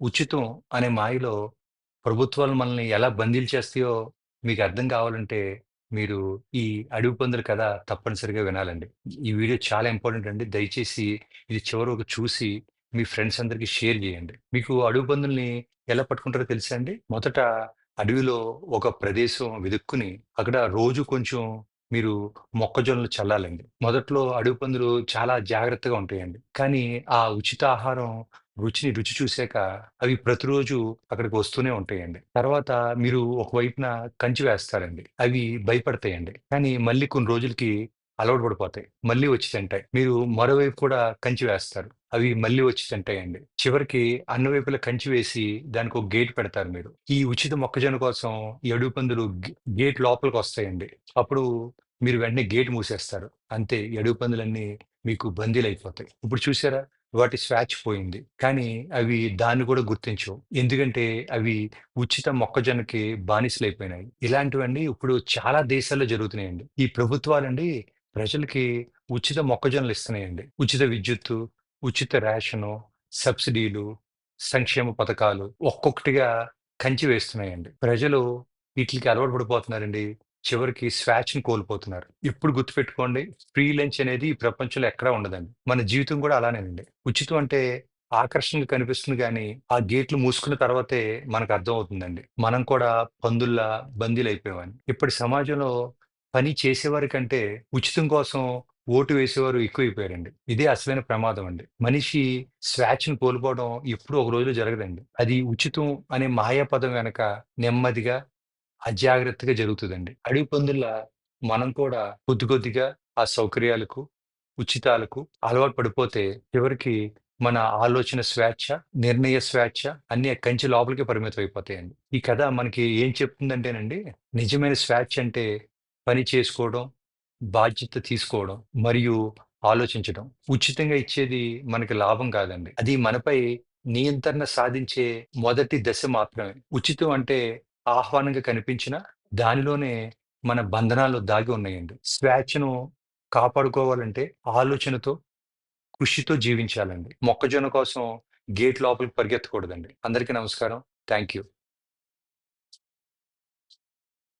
ఉచితం అనే మాయలో ప్రభుత్వాలు మనల్ని ఎలా బందీలు చేస్తాయో మీకు అర్థం కావాలంటే మీరు ఈ అడవి పందుల కథ తప్పనిసరిగా వినాలండి. ఈ వీడియో చాలా ఇంపార్టెంట్ అండి. దయచేసి ఇది చివరి వరకు చూసి మీ ఫ్రెండ్స్ అందరికీ షేర్ చేయండి. మీకు అడవి పందుల్ని ఎలా పట్టుకుంటారో తెలుసా అండి? మొదట అడవిలో ఒక ప్రదేశం వెదుక్కుని అక్కడ రోజు కొంచెం మీరు మొక్కజొన్నలు చల్లాలండి. మొదట్లో అడవి పందులు చాలా జాగ్రత్తగా ఉంటాయండి. కానీ ఆ ఉచిత ఆహారం రుచిని రుచి చూసాక అవి ప్రతిరోజు అక్కడికి వస్తూనే ఉంటాయండి. తర్వాత మీరు ఒకవైపున కంచి వేస్తారండి. అవి భయపడతాయండి. కానీ మళ్ళీ కొన్ని రోజులకి అలవాటు పడిపోతాయి. మళ్ళీ వచ్చి తింటాయి. మీరు మరోవైపు కూడా కంచి వేస్తారు. అవి మళ్ళీ వచ్చి తింటాయండి. చివరికి అన్ని వైపులా కంచి వేసి దానికి ఒక గేట్ పెడతారు మీరు. ఈ ఉచిత మొక్కజొన్న కోసం ఈ పందులు గేట్ లోపలికి వస్తాయండి. అప్పుడు మీరు వెంటనే గేట్ మూసేస్తారు. అంతే ఈ అడవి పందులన్నీ మీకు బందీలైపోతాయి. ఇప్పుడు చూసారా? వాటి స్వేచ్ఛ పోయింది. కానీ అవి దాన్ని కూడా గుర్తించవు. ఎందుకంటే అవి ఉచిత మొక్కజొన్నకి బానిసలైపోయినాయి. ఇలాంటివన్నీ ఇప్పుడు చాలా దేశాల్లో జరుగుతున్నాయండి. ఈ ప్రభుత్వాలండి ప్రజలకి ఉచిత మొక్కజొన్నలు ఇస్తున్నాయండి. ఉచిత విద్యుత్తు, ఉచిత రేషను, సబ్సిడీలు, సంక్షేమ పథకాలు ఒక్కొక్కటిగా కంచి వేస్తున్నాయండి. ప్రజలు వీటికి అలవాటు పడిపోతున్నారండి. చివరికి స్వాచ్ని కోల్పోతున్నారు. ఇప్పుడు గుర్తుపెట్టుకోండి ఫ్రీ లంచ్ అనేది ఈ ప్రపంచంలో ఎక్కడా ఉండదండి. మన జీవితం కూడా అలానేనండి. ఉచితం అంటే ఆకర్షణగా కనిపిస్తుంది కానీ ఆ గేట్లు మూసుకున్న తర్వాతే మనకు అర్థమవుతుందండి. మనం కూడా పందుల్లా బందీలు బందీలైపోయామని. ఇప్పటి సమాజంలో పని చేసేవారి కంటే ఉచితం కోసం ఓటు వేసేవారు ఎక్కువైపోయారండి. ఇదే అసలైన ప్రమాదం అండి. మనిషి స్వేచ్ఛను కోల్పోవడం ఎప్పుడో ఒక రోజులో జరగదండి. అది ఉచితం అనే మాయాపదం వెనక నెమ్మదిగా, అజాగ్రత్తగా జరుగుతుందండి అడవి పందుల్లా మనం కూడా కొద్ది కొద్దిగా ఆ సౌకర్యాలకు, ఉచితాలకు అలవాటు పడిపోతే చివరికి మన ఆలోచన స్వేచ్ఛ, నిర్ణయ స్వేచ్ఛ అన్ని కంచి లోపలికి పరిమితం అయిపోతాయండి. ఈ కథ మనకి ఏం చెప్తుందంటేనండి, నిజమైన స్వేచ్ఛ అంటే పని చేసుకోవడం, బాధ్యత తీసుకోవడం మరియు ఆలోచించడం. ఉచితంగా ఇచ్చేది మనకి లాభం కాదండి. అది మనపై నియంత్రణ సాధించే మొదటి దశ మాత్రమే. ఉచితం అంటే ఆహ్వానంగా కనిపించినా దానిలోనే మన బంధనాలు దాగి ఉన్నాయండి. స్వేచ్ఛను కాపాడుకోవాలంటే ఆలోచనతో, కృషితో జీవించాలండి. మొక్కజొన్న కోసం గేట్ లోపలికి పరిగెత్తకూడదండి. అందరికీ నమస్కారం. Thank you.